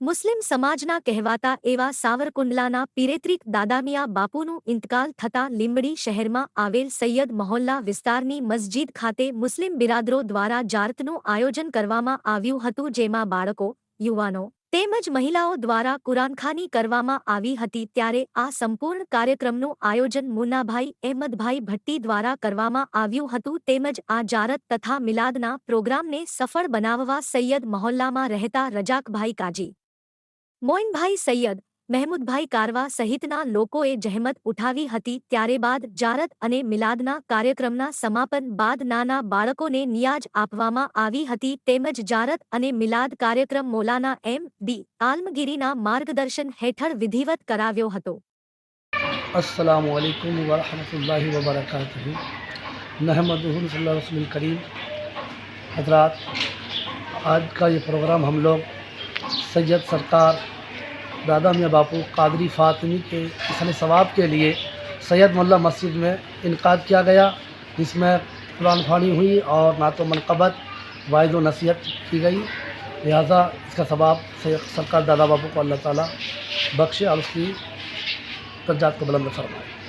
મુસ્લિમ સમાજના કહેવાતા એવા સાવરકુંડલાના પિરેત્રિક દાદામિયા બાપુનું ઇંતકાલ થતાં લીંબડી શહેરમાં આવેલ સૈયદ મહોલ્લા વિસ્તારની મસ્જિદ ખાતે મુસ્લિમ બિરાદરો દ્વારા જારતનું આયોજન કરવામાં આવ્યું હતું, જેમાં બાળકો, યુવાનો તેમજ મહિલાઓ દ્વારા કુરાનખાની કરવામાં આવી હતી. ત્યારે આ સંપૂર્ણ કાર્યક્રમનું આયોજન મુન્નાભાઈ અહેમદભાઈ ભટ્ટી દ્વારા કરવામાં આવ્યું હતું. તેમજ આ જારત તથા મિલાદના પ્રોગ્રામને સફળ બનાવવા સૈયદ મહોલ્લામાં રહેતા રજાકભાઈ કાજી મોઇનભાઈ સૈયદ મહેમૂદભાઈ કારવા સહિતના લોકોએ જહેમત ઉઠાવી હતી ત્યારે બાદ જારત અને મિલાદના કાર્યક્રમના સમાપન બાદ નાના બાળકોને નિયાજ આપવામાં આવી હતી તેમજ જારત અને મિલાદ કાર્યક્રમ મોલાના એમ ડી આલમગીરીના માર્ગદર્શન હેઠળ વિધિવત કરાવ્યો હતો असलकम वरहमल वर्क नहमद रसूल करीम हजरात आज का ये प्रोग्राम हम लोग سید سرکار دادا میاں باپو قادری فاطمی کے حسن ثواب کے لیے سید ملا مسجد میں انعقاد کیا گیا، جس میں قرآن خوانی ہوئی اور نعت و منقبت واعد و نصیحت کی گئی۔ لہٰذا اس کا ثواب سید سرکار دادا باپو کو اللہ تعالیٰ بخشے اور اس کی درجات کو بلند فرمائے۔